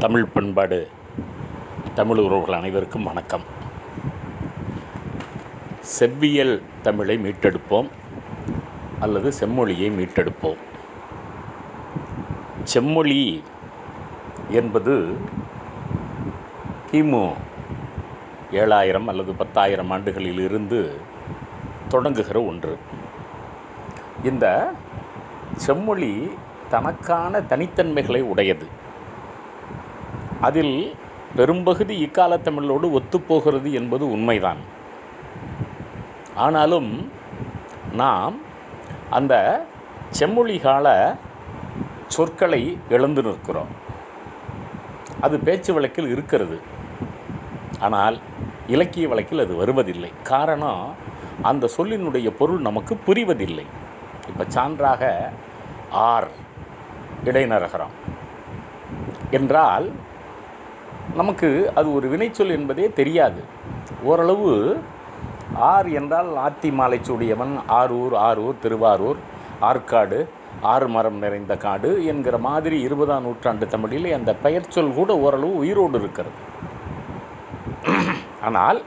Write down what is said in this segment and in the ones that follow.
தமிழ் பண்பாடு தமிழ் உறவுகள் அனைவருக்கும் வணக்கம். செவ்வியல் தமிழை மீட்டெடுப்போம் அல்லது செம்மொழியை மீட்டெடுப்போம். செம்மொழி என்பது கிமு ஏழாயிரம் அல்லது பத்தாயிரம் ஆண்டுகளில் இருந்து தொடங்குகிற ஒன்று. இந்த செம்மொழி தனக்கான தனித்தன்மைகளை உடையது. அதில் பெரும்பகுதி இக்கால தமிழோடு ஒத்துப்போகிறது என்பது உண்மைதான். ஆனாலும் நாம் அந்த செம்மொழி கால சொற்களை இழந்து நிற்கிறோம். அது பேச்சு வழக்கில் இருக்கிறது. ஆனால் இலக்கிய வழக்கில் அது வருவதில்லை. காரணம் அந்த சொல்லினுடைய பொருள் நமக்கு புரிவதில்லை. இப்போ சான்றாக ஆர் இடைநரகரம். என்றால் நமக்கு அது ஒரு வினைச்சொல் என்பதே தெரியாது. ஓரளவு ஆர் என்றால் ஆத்தி மாலைச்சூடியவன் ஆரூர் ஆரூர் திருவாரூர் ஆற்காடு ஆறு மரம் நிறைந்த காடு என்கிற மாதிரி இருபதாம் நூற்றாண்டு தமிழில் அந்த பெயர்ச்சொல் கூட ஓரளவு உயிரோடு இருக்கிறது. ஆனால்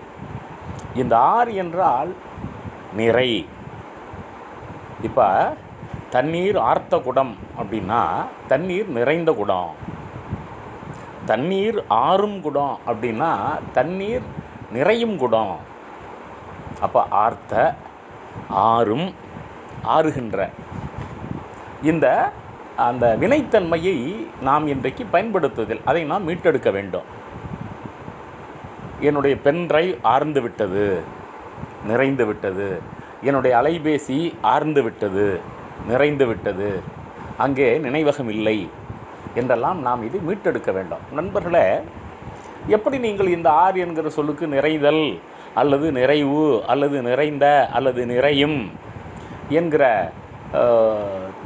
இந்த ஆர் என்றால் நிறை. இப்போ தண்ணீர் ஆர்த்த குடம் அப்படின்னா தண்ணீர் நிறைந்த குடம். தண்ணீர் ஆறும் குடம் அப்படின்னா தண்ணீர் நிறையும் குடம். அப்போ ஆர்த்த ஆறும் ஆறுகின்ற. இந்த அந்த வினைத்தன்மையை நாம் இன்றைக்கு பயன்படுத்துவதில் அதை நாம் மீட்டெடுக்க வேண்டும். என்னுடைய பென்ட்ரைவ் ஆர்ந்து விட்டது நிறைந்து விட்டது. என்னுடைய அலைபேசி ஆர்ந்து விட்டது நிறைந்து விட்டது. அங்கே நினைவகம் இல்லை. என்றெல்லாம் நாம் இதை மீட்டெடுக்க வேண்டும். நண்பர்களே எப்படி நீங்கள் இந்த ஆர் என்கிற சொல்லுக்கு நிறைதல் அல்லது நிறைவு அல்லது நிறைந்த அல்லது நிறையும் என்கிற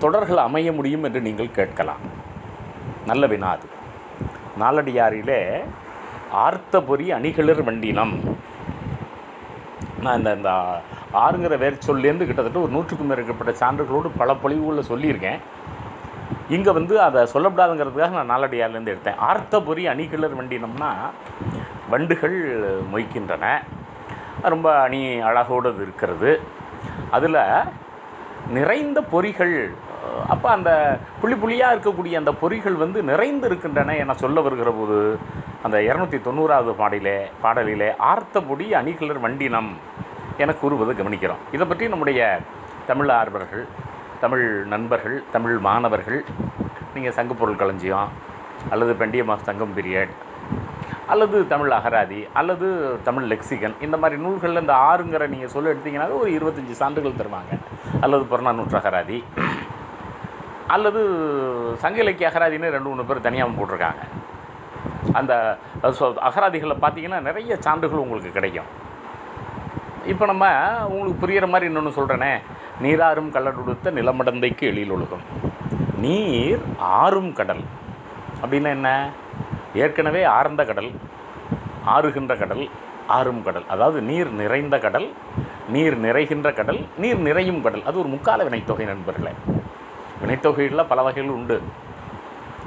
தொடர்கள் அமைய முடியும் என்று நீங்கள் கேட்கலாம். நல்ல வினாது நாலடியாரிலே ஆர்த்த பொறி அணிகளிர் வண்டினம். நான் இந்த இந்த ஆறுங்கிற வேர் சொல்லேருந்து கிட்டத்தட்ட ஒரு நூற்றுக்கும் மேற்பட்ட சான்றுகளோடு பல பொழிவுகளில் சொல்லியிருக்கேன். இங்கே வந்து அதை சொல்லக்கூடாதுங்கிறதுக்காக நான் நாலடியார்லேருந்து எடுத்தேன். ஆர்த்த பொறி அணிகிளர் வண்டினம்னா வண்டுகள் மொய்க்கின்றன. ரொம்ப அணி அழகோடு அது இருக்கிறது. அதில் நிறைந்த பொறிகள் அப்போ அந்த புள்ளி புள்ளியாக இருக்கக்கூடிய அந்த பொறிகள் வந்து நிறைந்து இருக்கின்றன என சொல்ல வருகிற போது அந்த இரநூத்தி தொண்ணூறாவது பாடலிலே பாடலிலே ஆர்த்தபுடி அணிகிளர் வண்டினம் என கூறுவது கவனிக்கிறோம். இதை பற்றி நம்முடைய தமிழ் ஆர்வர்கள் தமிழ் நண்பர்கள் தமிழ் மாணவர்கள் நீங்கள் சங்கப்பொருள் களஞ்சியம் அல்லது பெண்டிய மாஸ் சங்கம் பீரியட் அல்லது தமிழ் அகராதி அல்லது தமிழ் லெக்சிகன் இந்த மாதிரி நூல்களில் இந்த ஆறுங்கிற நீங்கள் சொல்ல எடுத்தீங்கன்னா ஒரு இருபத்தஞ்சி சான்றுகள் தருவாங்க. அல்லது புறநானூற்று அகராதி அல்லது சங்க இலக்கிய அகராதின்னு ரெண்டு மூணு பேர் தனியாக போட்டிருக்காங்க. அந்த அகராதிகளில் பார்த்தீங்கன்னா நிறைய சான்றுகள் உங்களுக்கு கிடைக்கும். இப்போ நம்ம உங்களுக்கு புரிகிற மாதிரி இன்னொன்று சொல்கிறேனே நீராறும் கடலுடுத்த நிலமடந்தைக்கு எழில் ஒழுகும். நீர் ஆறும் கடல். அப்படின்னா என்ன? ஏற்கனவே ஆர்ந்த கடல் ஆறுகின்ற கடல் ஆறும் கடல். அதாவது நீர் நிறைந்த கடல் நீர் நிறைகின்ற கடல் நீர் நிறையும் கடல். அது ஒரு முக்கால வினைத்தொகை நண்பர்களே. வினைத்தொகைகளில் பல வகைகள் உண்டு.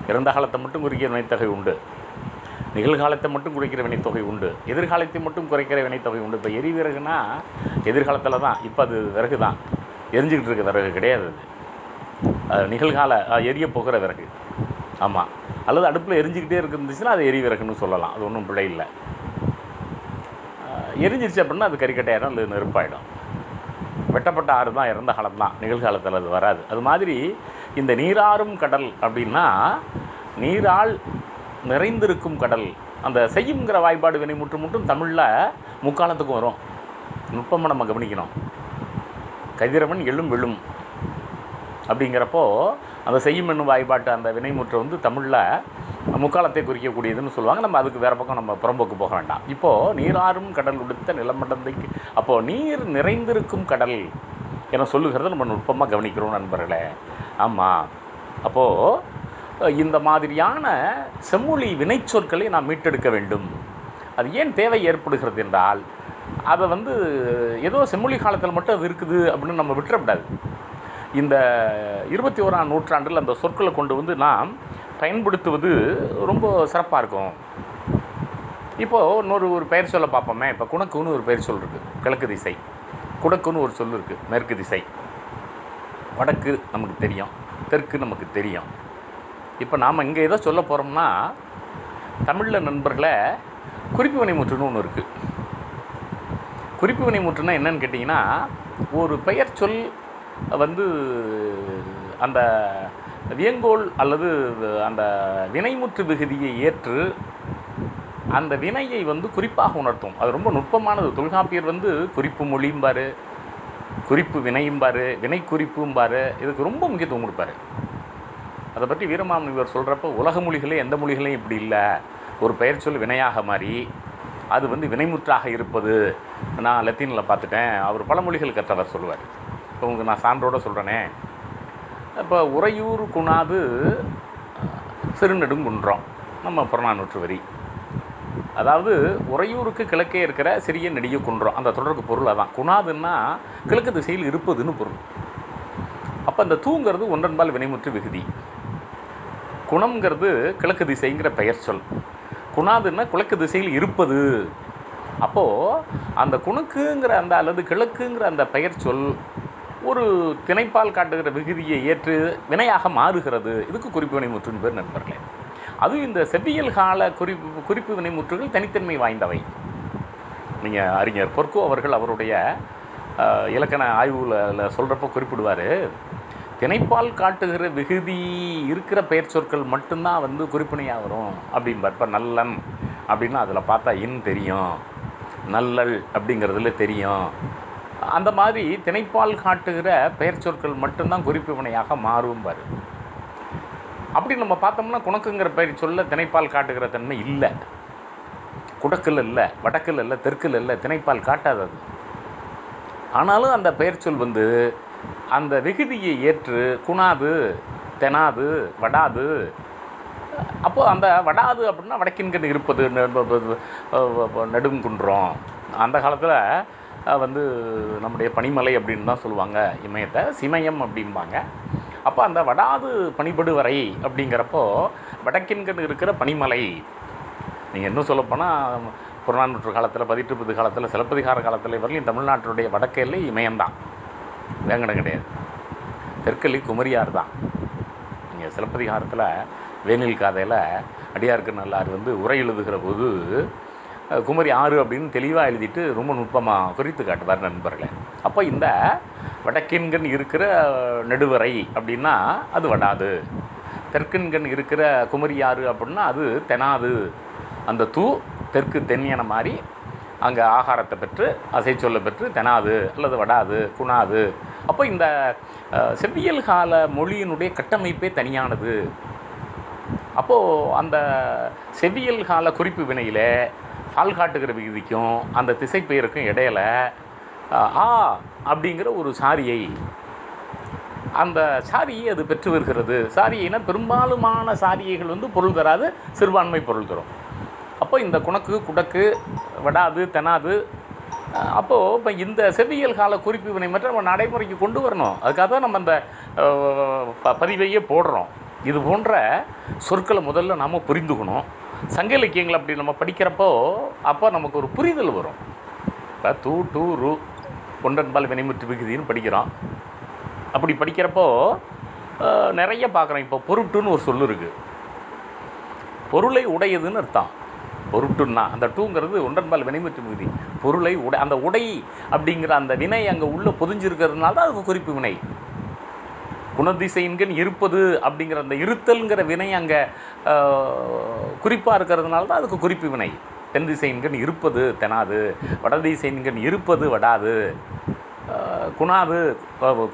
இறந்த காலத்தை மட்டும் குறுகிய வினைத்தொகை உண்டு. நிகழ்காலத்தை மட்டும் குறைக்கிற வினைத்தொகை உண்டு. எதிர்காலத்தை மட்டும் குறைக்கிற வினைத்தொகை உண்டு. இப்போ எரி விறகுனா எதிர்காலத்தில் தான். இப்போ அது விறகு தான். எரிஞ்சுக்கிட்டு இருக்க விறகு கிடையாது அது. நிகழ்கால எரிய போகிற விறகு. ஆமாம் அல்லது அடுப்பில் எரிஞ்சுக்கிட்டே இருந்துச்சுன்னா அது எரி விறகுன்னு சொல்லலாம். அது ஒன்றும் பிழை இல்லை. எரிஞ்சிருச்சு அப்படின்னா அது கறிக்கட்டையாயிடும் அது நெருப்பாயிடும். வெட்டப்பட்ட ஆறு தான் இறந்த காலம் தான். நிகழ்காலத்தில் அது வராது. அது மாதிரி இந்த நீராறும் கடல் அப்படின்னா நீரால் நிறைந்திருக்கும் கடல். அந்த செய்யுங்கிற வாய்ப்பாடு வினை முற்று முற்றும் தமிழில் முக்காலத்துக்கும் வரும். நுட்பமாக நம்ம கவனிக்கணும். கதிரவன் எழும் விழும். அப்படிங்கிறப்போ அந்த செய்யும் என்னும் வாய்ப்பாட்டு அந்த வினைமுற்று வந்து தமிழில் முக்காலத்தை குறிக்கக்கூடியதுன்னு சொல்லுவாங்க. நம்ம அதுக்கு வேறு பக்கம் நம்ம புறம்போக்கு போக வேண்டாம். இப்போது நீராறும் கடல் உடுத்த நிலமடந்தைக்கு அப்போது நீர் நிறைந்திருக்கும் கடல் என சொல்லுகிறத நம்ம நுட்பமாக கவனிக்கிறோம் நண்பர்களே. ஆமாம் அப்போது இந்த மாதிரியான செம்மொழி வினைச்சொற்களை நாம் மீட்டெடுக்க வேண்டும். அது ஏன் தேவை ஏற்படுகிறது என்றால் அதை வந்து ஏதோ செம்மொழி காலத்தில் மட்டும் அது இருக்குது அப்படின்னு நம்ம விட்டுறக்கூடாது. இந்த இருபத்தி ஓராம் நூற்றாண்டில் அந்த சொற்களை கொண்டு வந்து நாம் பயன்படுத்துவது ரொம்ப சிறப்பாக இருக்கும். இப்போது இன்னொரு ஒரு பெயர் சொல்ல பார்ப்போமே. இப்போ குணக்குன்னு ஒரு பெயர் சொல் இருக்குது கிழக்கு திசை. குடக்குன்னு ஒரு சொல் இருக்குது மேற்கு திசை. வடக்கு நமக்கு தெரியும். தெற்கு நமக்கு தெரியும். இப்போ நாம் இங்கே ஏதோ சொல்ல போகிறோம்னா தமிழில் நண்பர்களை குறிப்பு வினைமுற்றுன்னு ஒன்று இருக்குது குறிப்பு வினைமுற்றுனா என்னன்னு கேட்டிங்கன்னா ஒரு பெயர் சொல் வந்து அந்த வியங்கோல் அல்லது அந்த வினைமுற்று விகுதியை ஏற்று அந்த வினையை வந்து குறிப்பாக உணர்த்தும். அது ரொம்ப நுட்பமானது. தொல்காப்பியர் வந்து குறிப்பு மொழியும்பார் குறிப்பு வினையும்பார் வினை குறிப்பும்பார் இதுக்கு ரொம்ப முக்கியத்துவம் கொடுப்பாரு. அதை பற்றி வீரமாமுனிவர் சொல்கிறப்ப உலக மொழிகளே எந்த மொழிகளையும் இப்படி இல்லை. ஒரு பெயர் சொல் வினையாக மாறி அது வந்து வினைமுற்றாக இருப்பது. நான் லத்தீனில் பார்த்துட்டேன். அவர் பல மொழிகள் கற்றவர் சொல்லுவார். இப்போ உங்களுக்கு நான் சான்றோடு சொல்கிறேனே இப்போ உறையூர் குணாது சிறுநெடுங்குன்றம் நம்ம புறநானூற்று வரி. அதாவது உறையூருக்கு கிழக்கே இருக்கிற சிறிய நெடிய குன்றம். அந்த தொடருக்கு பொருள் அதான். குணாதுன்னா கிழக்கு திசையில் இருப்பதுன்னு பொருள். அப்போ அந்த தூங்கிறது ஒன்றன்பால் வினைமுற்று விகுதி. குணம்ங்கிறது கிழக்கு திசைங்கிற பெயர் சொல். குணாதுன்னா கிழக்கு திசையில் இருப்பது. அப்போது அந்த குணுக்குங்கிற அந்த அல்லது கிழக்குங்கிற அந்த பெயர் சொல் ஒரு திணைப்பால் காட்டுகிற விகுதியை ஏற்று வினையாக மாறுகிறது. இதுக்கு குறிப்பு வினைமுற்றுன்னு பேர் நண்பர்களே. அதுவும் இந்த செவ்வியல் கால குறிப்பு குறிப்பு வினைமுற்றுகள் தனித்தன்மை வாய்ந்தவை. நீங்கள் அறிஞர் பொற்கோ அவர்கள் அவருடைய இலக்கண ஆய்வில் சொல்கிறப்ப குறிப்பிடுவார். திணைப்பால் காட்டுகிற விகுதி இருக்கிற பெயர் சொற்கள் மட்டும்தான் வந்து குறிப்பினையாக வரும். அப்படின்பார் இப்போ நல்லன் அப்படின்னு அதில் பார்த்தா இன் தெரியும். நல்லல் அப்படிங்கிறதுல தெரியும். அந்த மாதிரி திணைப்பால் காட்டுகிற பெயர் சொற்கள் மட்டும்தான் குறிப்பினையாக மாறும் மாறும்பார். அப்படி நம்ம பார்த்தோம்னா குணக்குங்கிற பெயர் சொல்ல திணைப்பால் காட்டுகிற தன்மை இல்லை. குடக்கில் இல்லை வடக்கில் இல்லை தெற்கில் இல்லை திணைப்பால் காட்டாதது. ஆனாலும் அந்த பெயர் சொல் வந்து அந்த விகுதியை ஏற்று குணாது தெனாது வடாது. அப்போது அந்த வடாது அப்படின்னா வடக்கின்கண் இருப்பது நெ- நெடுங்குன்றம். அந்த காலத்தில் வந்து நம்முடைய பனிமலை அப்படின்னு தான் சொல்லுவாங்க இமயத்தை. சிமயம் அப்படிம்பாங்க. அப்போ அந்த வடாது பனிபடுவரை அப்படிங்கிறப்போ வடக்கின்கண் இருக்கிற பனிமலை. நீங்கள் இன்னும் சொல்லப்போனால் புறநானூற்று காலத்தில் பதிற்றுப்பது காலத்தில் சிலப்பதிகார காலத்தில் வரலையும் தமிழ்நாட்டினுடைய வடக்கு எல்லை இமயம்தான். வேங்கடம் கிடையாது. தெற்கலி குமரியார் தான். நீங்கள் சிலப்பதிகாரத்தில் வேனில் காதையில் அடியாருக்கு நல்லார் வந்து உரை எழுதுகிற போது குமரி ஆறு அப்படின்னு தெளிவாக எழுதிட்டு ரொம்ப நுட்பமாக குறித்து காட்டுவார் நண்பர்களே. அப்போ இந்த வடக்கின்கண் இருக்கிற நெடுவரை அப்படின்னா அது வடாது. தெற்கின்கண் இருக்கிற குமரி ஆறு அப்படின்னா அது தெனாது. அந்த தூ தெற்கு தென்னியன மாதிரி அங்கே ஆகாரத்தை பெற்று அசை சொல்ல பெற்று தெனாது அல்லது வடாது குணாது அப்போ இந்த செவ்வியல் கால மொழியினுடைய கட்டமைப்பே தனியானது. அப்போது அந்த செவ்வியல் கால குறிப்பு வினையில் பால் காட்டுகிற விகுதிக்கும் அந்த திசைப்பெயருக்கும் இடையில ஆ அப்படிங்கிற ஒரு சாரியை அந்த சாரியை அது பெற்று வருகிறது. சாரியைனா பெரும்பாலுமான சாரியைகள் வந்து பொருள் தராது சிறுபான்மை பொருள் தரும். அப்போ இந்த குணக்கு குடக்கு வடாது தெனாது அப்போது இப்போ இந்த செவ்வியல் கால குறிப்பு வினை மட்டும் நம்ம நடைமுறைக்கு கொண்டு வரணும். அதுக்காக தான் நம்ம அந்த ப- பதிவையே போடுறோம். இது போன்ற சொற்களை முதல்ல நாம் புரிந்துக்கணும். சங்க இலக்கியங்கள் அப்படி நம்ம படிக்கிறப்போ அப்போ நமக்கு ஒரு புரிதல் வரும். இப்போ தூ டூ ரு ஒன்றன்பால் வினைமுற்று விகுதின்னு படிக்கிறோம். அப்படி படிக்கிறப்போ நிறைய பார்க்குறோம். இப்போ பொருட்டுன்னு ஒரு சொல்லு இருக்குது பொருளை உடையதுன்னு அர்த்தம். பொருட்டுன்னா அந்த டூங்கிறது ஒன்றன்பால் வினைமுற்று மிகுதி. பொருளை உடை அந்த உடை அப்படிங்கிற அந்த வினை அங்கே உள்ளே பொதிஞ்சிருக்கிறதுனால தான் அதுக்கு குறிப்பு வினை. குணதிசைன்கண் இருப்பது அப்படிங்கிற அந்த இருத்தல்ங்கிற வினை அங்கே குறிப்பாக இருக்கிறதுனால தான் அதுக்கு குறிப்பு வினை. தென் திசைன்கண் இருப்பது தெனாது வடதிசைன்கண் இருப்பது வடாது குணாது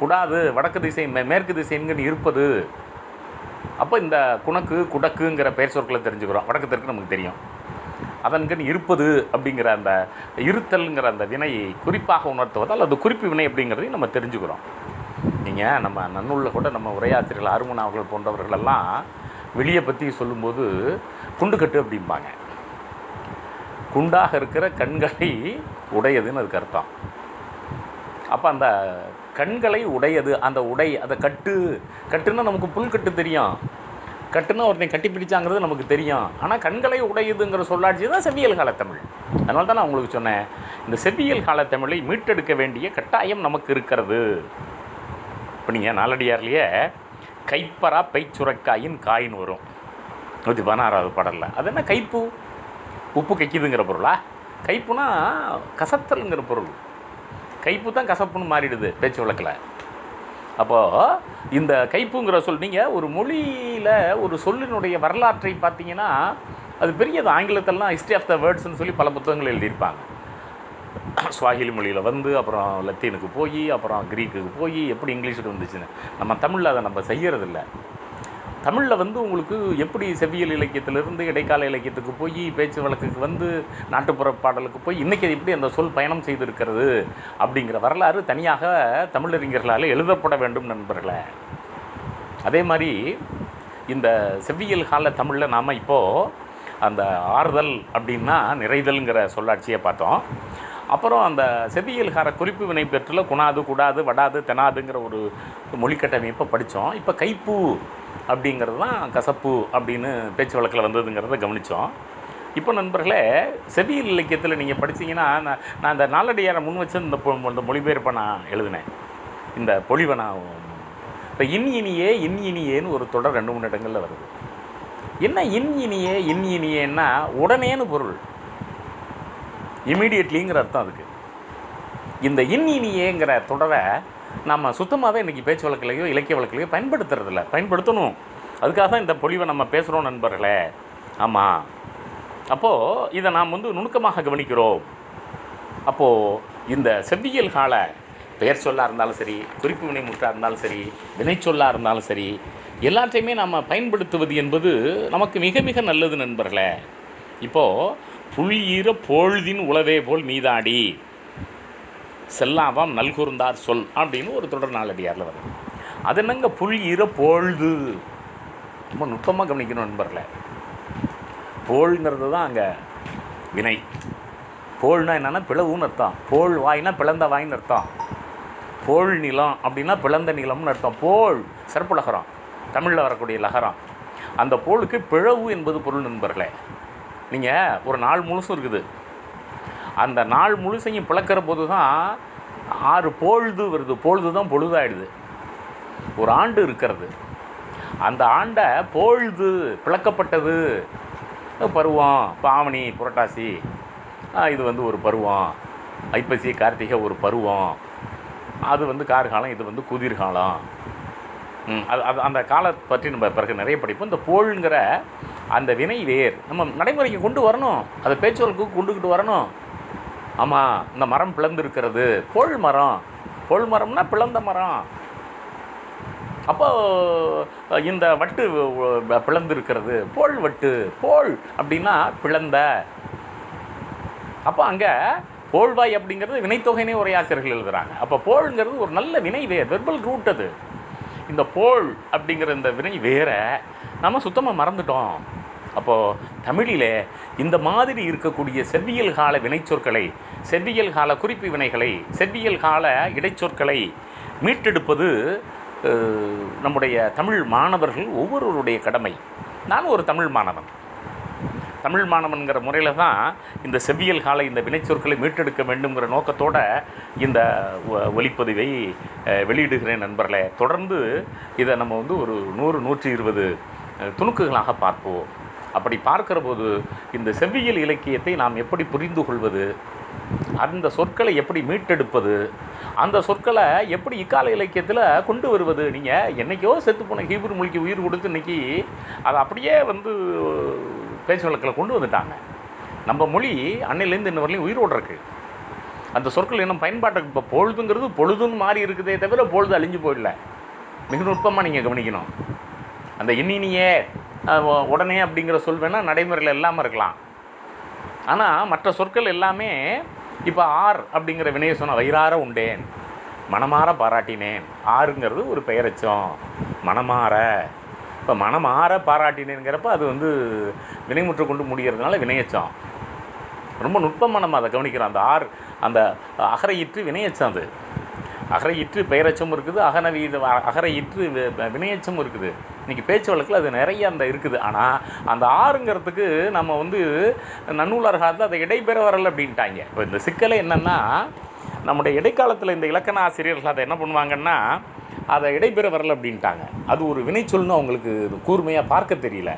குடாது வடக்கு திசை மே- மேற்கு திசைன்கண் இருப்பது. அப்போ இந்த குணக்கு குடக்குங்கிற பெயர் சொற்களை தெரிஞ்சுக்கிறோம். வடக்கு தெற்கு நமக்கு தெரியும். அதன்கண் இருப்பது அப்படிங்கிற அந்த இருத்தல்ங்கிற அந்த வினையை குறிப்பாக உணர்த்துவதால் அது குறிப்பு வினை அப்படிங்கிறதையும் நம்ம தெரிஞ்சுக்கிறோம். நீங்கள் நம்ம நன்னூலில் கூட நம்ம உரையாசிரியர்கள் அருமன் அவர்கள் போன்றவர்களெல்லாம் வெளியை பற்றி சொல்லும்போது குண்டுக்கட்டு அப்படிம்பாங்க. குண்டாக இருக்கிற கண்களை உடையதுன்னு அதுக்கு அர்த்தம். அப்போ அந்த கண்களை உடையது அந்த உடை அந்த கட்டு கட்டுன்னா நமக்கு புல்கட்டு தெரியும். கட்டுன்னு ஒருத்தன் கட்டி பிடிச்சாங்கிறது நமக்கு தெரியும். ஆனால் கண்களை உடையுதுங்கிற சொல்லாட்சி தான் செவ்வியல் காலத்தமிழ். அதனால தான் நான் உங்களுக்கு சொன்னேன். இந்த செவ்வியல் காலத்தமிழை மீட்டெடுக்க வேண்டிய கட்டாயம் நமக்கு இருக்கிறது. இப்போ நீங்கள் நாலடியார்லேயே கைப்பரா பைச்சுரக்காயின் காயின் வரும். நூற்றி பதினாறாவது பாடலில். அது என்ன கைப்பு? உப்பு கைக்குதுங்கிற பொருளா? கைப்புனா கசத்தல்ங்கிற பொருள். கைப்பு தான் கசப்புன்னு மாறிடுது பேச்சு வழக்கில். அப்போது இந்த கைப்புங்கிற சொல் நீங்கள் ஒரு மொழியில் ஒரு சொல்லினுடைய வரலாற்றை பார்த்தீங்கன்னா அது பெரியது. ஆங்கிலத்திலலாம் ஹிஸ்ட்ரி ஆஃப் த வேர்ட்ஸ்னு சொல்லி பல புத்தகங்கள் எழுதியிருப்பாங்க. ஸ்வாஹிலி மொழியில் வந்து அப்புறம் லத்தீனுக்கு போய் அப்புறம் கிரீக்குக்கு போய் எப்படி இங்கிலீஷுக்கு வந்துச்சுன்னு. நம்ம தமிழில் அதை நம்ம செய்கிறதில்ல தமிழில் வந்து உங்களுக்கு எப்படி செவ்வியல் இலக்கியத்திலிருந்து இடைக்கால இலக்கியத்துக்கு போய் பேச்சு வழக்குக்கு வந்து நாட்டுப்புற பாடலுக்கு போய் இன்றைக்கி எப்படி அந்த சொல் பயணம் செய்திருக்கிறது அப்படிங்கிற வரலாறு தனியாக தமிழறிஞர்களால் எழுதப்பட வேண்டும் நண்பர்களே. அதே மாதிரி இந்த செவ்வியல் கால தமிழில் நாம் இப்போது அந்த ஆறுதல் அப்படின்னா நிறைதல்ங்கிற சொல்லாட்சியை பார்த்தோம். அப்புறம் அந்த செவ்வியல்கார குறிப்பு வினை பெற்றுல குணாது குடாது வடாது தெனாதுங்கிற ஒரு மொழிக்கட்டமைப்பை படித்தோம் இப்போ கைப்பு அப்படிங்கிறது தான் கசப்பு அப்படின்னு பேச்சு வழக்கில் வந்ததுங்கிறத கவனித்தோம் இப்போ நண்பர்களே செவியல் இலக்கியத்தில் நீங்கள் படிச்சீங்கன்னா நான் நான் இந்த நாலடியாரை முன் வச்சு இந்த இந்த மொழிபெயர்ப்பை நான் எழுதினேன். இந்த பொழிவை நான் இப்போ இன் இனியே இன் இனியேன்னு ஒரு தொடர் ரெண்டு மூணு இடங்களில் வருது. என்ன இன் இனியே இன் இனியேன்னா உடனேன்னு பொருள். இமீடியட்லிங்கிற அர்த்தம் அதுக்கு. இந்த இன் இனியேங்கிற தொடரை நம்ம சுத்தமாகவே இன்றைக்கி பேச்சு வழக்கிலையோ இலக்கிய வழக்கிலையோ பயன்படுத்துறதில்ல. பயன்படுத்தணும். அதுக்காக தான் இந்த பொழிவை நம்ம பேசுகிறோம் நண்பர்களே. ஆமாம் அப்போது இதை நாம் வந்து நுணுக்கமாக கவனிக்கிறோம். அப்போது இந்த செவ்வியல் கால பெயர் சொல்லாக இருந்தாலும் சரி குறிப்பு வினை முற்றாக இருந்தாலும் சரி வினை சொல்லாக இருந்தாலும் சரி எல்லாத்தையுமே நாம் பயன்படுத்துவது என்பது நமக்கு மிக மிக நல்லது நண்பர்களே. இப்போது புள்ளியீர பொழுதின் உளவே போல் மீதாடி. செல்லாவாம் நல்குருந்தார் சொல் அப்படின்னு ஒரு தொடர் நாளடியாரில் வருது. அது என்னங்க புல் ஈர பொழுது? ரொம்ப நுட்பமாக கவனிக்கணும் நண்பரில் போல்ங்கிறது தான் அங்கே வினை. போல்னா என்னென்னா பிளவுன்னு அர்த்தம். போல் வாய்னா பிளந்த வாயின்னு அர்த்தம். போல் நிலம் அப்படின்னா பிளந்த நிலம்னு அர்த்தம். போல் சிறப்பு லகரம். தமிழில் வரக்கூடிய லகரம். அந்த போலுக்கு பிளவு என்பது பொருள் நண்பர்களே. நீங்கள் ஒரு நாள் முழுசும் இருக்குது. அந்த நாள் முழுசையும் பிளக்கிற போது தான் ஆறு பொழுது வருது. பொழுது தான் பொழுதாயிடுது. ஒரு ஆண்டு இருக்கிறது. அந்த ஆண்டை பொழுது பிளக்கப்பட்டது. பருவம் பாவணி புரட்டாசி. இது வந்து ஒரு பருவம். ஐப்பசி கார்த்திகை ஒரு பருவம். அது வந்து கார்காலம் இது வந்து குதிர்காலம். அது அது அந்த காலத்தை பற்றி நம்ம பிறகு நிறைய படிப்போம். இந்த போழுங்கிற அந்த வினை வேர். நம்ம நடைமுறைக்கு கொண்டு வரணும். அதை பேச்சுவழக்கு கொண்டுக்கிட்டு வரணும். ஆமாம் இந்த மரம் பிளந்துருக்கிறது. போல் மரம். போல் மரம்னா பிளந்த மரம். அப்போ இந்த வட்டு பிளந்திருக்கிறது. போல் வட்டு போல் அப்படின்னா பிளந்த. அப்போ அங்கே போல்வாய் அப்படிங்கிறது வினைத்தொகைனே உறையாசிரியர்கள் எழுதுகிறாங்க அப்போ போல்ங்கிறது ஒரு நல்ல வினை வேர் வெர்பல் ரூட் அது. இந்த போல் அப்படிங்கிற இந்த வினை வேற நம்ம சுத்தமாக மறந்துட்டோம். அப்போது தமிழில் இந்த மாதிரி இருக்கக்கூடிய செவ்வியல் கால வினைச்சொற்களை செவ்வியல் கால குறிப்பு வினைகளை செவ்வியல் கால இடைச்சொற்களை மீட்டெடுப்பது நம்முடைய தமிழ் மாணவர்கள் ஒவ்வொருவருடைய கடமை. நான் ஒரு தமிழ் மாணவன். தமிழ் மாணவன்கிற முறையில் தான் இந்த செவ்வியல் கால இந்த வினைச்சொற்களை மீட்டெடுக்க வேண்டுங்கிற நோக்கத்தோட இந்த ஒ- ஒலிப்பதிவை வெளியிடுகிறேன் நண்பர்களே. தொடர்ந்து இதை நம்ம வந்து ஒரு நூறு நூற்றி இருபது துணுக்குகளாக பார்ப்போம். அப்படி பார்க்கிற போது இந்த செவ்வியல் இலக்கியத்தை நாம் எப்படி புரிந்து கொள்வது? அந்த சொற்களை எப்படி மீட்டெடுப்பது? அந்த சொற்களை எப்படி இக்கால இலக்கியத்தில் கொண்டு வருவது? நீங்கள் என்னைக்கோ செத்து போன ஹீப்ரு மொழிக்கு உயிர் கொடுத்து இன்றைக்கி அதை அப்படியே வந்து பேச்சு வழக்கில் கொண்டு வந்துட்டாங்க. நம்ம மொழி அன்னையிலேருந்து இன்ன வரலையும் உயிரோடு இருக்கு. அந்த சொற்கள் இன்னும் பயன்பாட்டுக்கு இப்போ பொழுதுங்கிறது பொழுதுன்னு மாறி இருக்குதே தவிர பொழுது அழிஞ்சு போயிடல. மிக நுட்பமாக நீங்கள் கவனிக்கணும். அந்த இன்னினியே உடனே அப்படிங்கிற சொல் வேணால் நடைமுறையில் இல்லாமல் இருக்கலாம். ஆனால் மற்ற சொற்கள் எல்லாமே இப்போ ஆர் அப்படிங்கிற வினையை சொன்ன வயிறார உண்டேன் மனமாற பாராட்டினேன். ஆறுங்கிறது ஒரு பெயரச்சம். மனமாற. இப்போ மனமாற பாராட்டினேங்கிறப்ப அது வந்து வினைமுற்று கொண்டு முடிகிறதுனால வினையச்சம். ரொம்ப நுட்பமாக நம்ம அதை கவனிக்கிறோம். அந்த ஆர் அந்த அகரையிற்று வினையச்சம் அது. அகரையிற்று பெயரச்சமும் இருக்குது அகனவீத அகரையிற்று வினையச்சமும் இருக்குது. இன்றைக்கி பேச்சு வழக்கில் அது நிறைய அந்த இருக்குது. ஆனால் அந்த ஆறுங்கிறதுக்கு நம்ம வந்து நன்னூலர் காலத்தில் அதை இடைபெற வரலை அப்படின்ட்டாங்க. இப்போ இந்த சிக்கலை என்னென்னா நம்முடைய இடைக்காலத்தில் இந்த இலக்கண ஆசிரியர்கள் அதை என்ன பண்ணுவாங்கன்னா அதை இடைபெற வரல அப்படின்ட்டாங்க. அது ஒரு வினைச்சொல்னு அவங்களுக்கு கூர்மையாக பார்க்க தெரியல.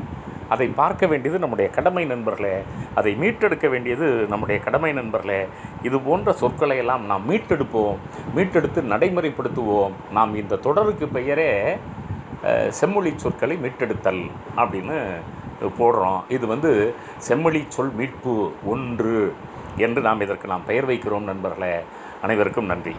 அதை பார்க்க வேண்டியது நம்முடைய கடமை நண்பர்களே. அதை மீட்டெடுக்க வேண்டியது நம்முடைய கடமை நண்பர்களே. இது போன்ற சொற்களை எல்லாம் நாம் மீட்டெடுப்போம். மீட்டெடுத்து நடைமுறைப்படுத்துவோம். நாம் இந்த தொடருக்கு பெயரே செம்மொழி சொற்களை மீட்டெடுத்தல் அப்படின்னு போடுறோம். இது வந்து செம்மொழி சொல் மீட்பு ஒன்று என்று நாம் இதற்கு நாம் பெயர் வைக்கிறோம் நண்பர்களே. அனைவருக்கும் நன்றி.